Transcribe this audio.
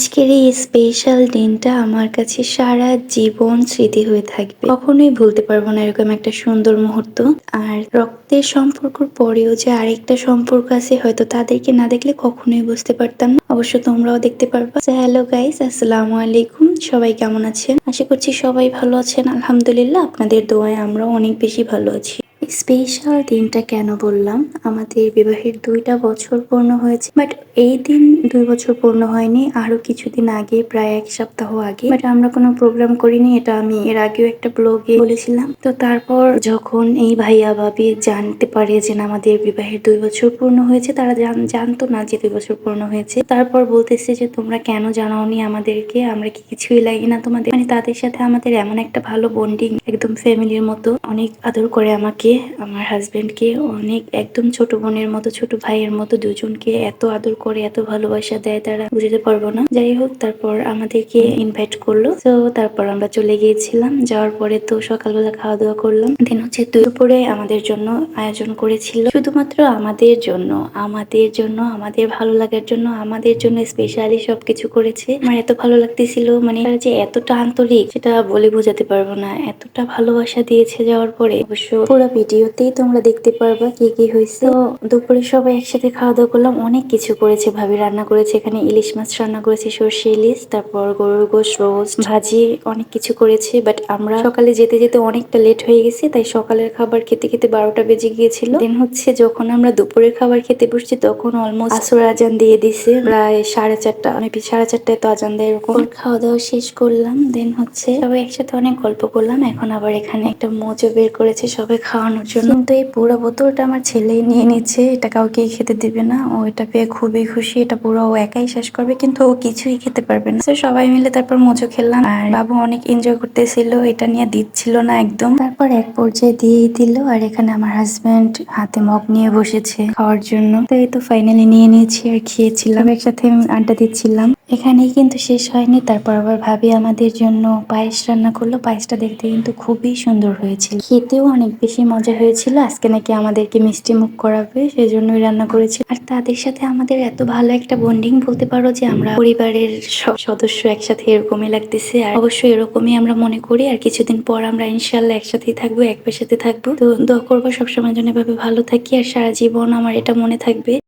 আজকের এই স্পেশাল দিনটা আমার কাছে সারা জীবন স্মৃতি হয়ে থাকবে। কখনোই ভুলতে পারব না এরকম একটা সুন্দর মুহূর্ত। আর রক্তের সম্পর্কর পরেও যে আরেকটা সম্পর্ক আছে, হয়তো তাদেরকে না দেখলে কখনোই বুঝতে পারতাম না। অবশ্য তোমরাও দেখতে পারবা। হ্যালো গাইস আসসালামু আলাইকুম। সবাই কেমন আছেন? আশা করছি সবাই ভালো আছেন। আলহামদুলিল্লাহ, আপনাদের দোয়ায় আমরা অনেক বেশি ভালো আছি। স্পেশাল দিনটা কেন বললাম? আমাদের বিবাহের দুইটা বছর পূর্ণ হয়েছে বাট এই দিন দুই বছর পূর্ণ হয়নি, আরও কিছুদিন আগে, প্রায় এক সপ্তাহ আগে। বাট আমরা কোনো প্রোগ্রাম করিনি, এটা আমি এর আগেও একটা ব্লগে বলেছিলাম। তো তারপর যখন এই ভাইয়া ভাবি জানতে পারে যে না আমাদের বিবাহের দুই বছর পূর্ণ হয়েছে, তারা জানতো না যে দুই বছর পূর্ণ হয়েছে। তারপর বলতেছে যে, তোমরা কেন জানাওনি আমাদেরকে? আমরা কি কিছুই লাগি না তোমাদের। মানে তাদের সাথে আমাদের এমন একটা ভালো বন্ডিং একদম ফ্যামিলির মতো, অনেক আদর করে আমাকে। আমার হাজবেন্ডকে অনেক, একদম ছোট বোনের মতো, ছোট ভাইয়ের মতো দুজনকে এত আদর করে, এত ভালোবাসা দেয় তারা, বুঝতে পারব না। যাই হোক, তারপর আমাদেরকে ইনভাইট করল। তো তারপর আমরা চলে গিয়েছিলাম। যাওয়ার পরে তো সকালবেলা খাওয়া দাওয়া করলাম। দেন হচ্ছে দুপুরে আমাদের জন্য আয়োজন করেছিল। শুধুমাত্র আমাদের জন্য আমাদের জন্য, আমাদের ভালো লাগার জন্য, আমাদের জন্য স্পেশালি সবকিছু করেছে। আমার এত ভালো লাগতেছিল মানে যে এতটা আন্তরিক, সেটা বলে বোঝাতে পারব না। এতটা ভালোবাসা দিয়েছে যাওয়ার পরে। অবশ্য পুরো ভিডিওতেই তোমরা দেখতে পারবা কি কি হয়েছে। তো দুপুরে সবাই একসাথে খাওয়া দাওয়া করলাম অনেক কিছু করেছে। ভাবি রান্না করেছে এখানে ইলিশ মাছ রান্না করেছে সর্ষে ইলিশ তারপর গরুর গোশ রোস্ট ভাজি অনেক কিছু করেছে। বাট আমরা সকালে যেতে যেতে অনেকটা লেট হয়ে গেছে তাই সকালের খাবার খেতে খেতে বারোটা বেজে গিয়েছিল। দেন হচ্ছে যখন আমরা দুপুরের খাবার খেতে বসছি তখন অলমোস্ট আসর আজান দিয়ে দিছে। প্রায় সাড়ে চারটা অনেক সাড়ে চারটায় তো আজান দেয় এরকম। খাওয়া দাওয়া শেষ করলাম দেন হচ্ছে সবাই একসাথে অনেক গল্প করলাম এখন আবার এখানে একটা মোজো বের করেছে সবাই খাওয়ানোর জন্য। কিন্তু এই পুরো বোতলটা আমার ছেলেই নিয়ে নিচ্ছে, এটা কাউকেই খেতে দিবে না। ও এটা পেয়ে খুবই খুশি, এটা পুরো ও একাই শেষ করবে, কিন্তু ও কিছুই খেতে পারবে না। সবাই মিলে তারপর মোজো খেললাম আর বাবু অনেক এনজয় করতেছিল, এটা নিয়ে দিচ্ছিল না একদম। তারপর এক পর্যায়ে দিয়েই দিল, আর এখানে আমার হাজব্যান্ড হাতে মগ নিয়ে বসেছে খাওয়ার জন্য। তো এই তো ফাইনালি নিয়ে নিয়েছি আর খেয়েছিলাম, একসাথে আড্ডা দিচ্ছিলাম। এখানেই কিন্তু শেষ হয়নি, তারপর আবার ভাবি আমাদের জন্য পায়েস রান্না করল। পায়েসটা দেখতে কিন্তু খুবই সুন্দর হয়েছিল। খেতেও অনেক বেশি মজা হয়েছিল। আজকে নাকি আমাদেরকে মিষ্টি মুখ করাবে সেই জন্যই রান্না করেছি। আর তাদের সাথে আমাদের এত ভালো একটা বন্ডিং বলতে পারো যে আমরা পরিবারের সব সদস্য একসাথে এরকমই লাগতেছে। আর অবশ্যই এরকমই আমরা মনে করি। আর কিছুদিন পর আমরা ইনশাল্লাহ একসাথেই থাকব এক সাথে থাকব। তো দোয়া করব সবসময় জন্য এভাবে ভালো থাকি। আর সারা জীবন আমার এটা মনে থাকবে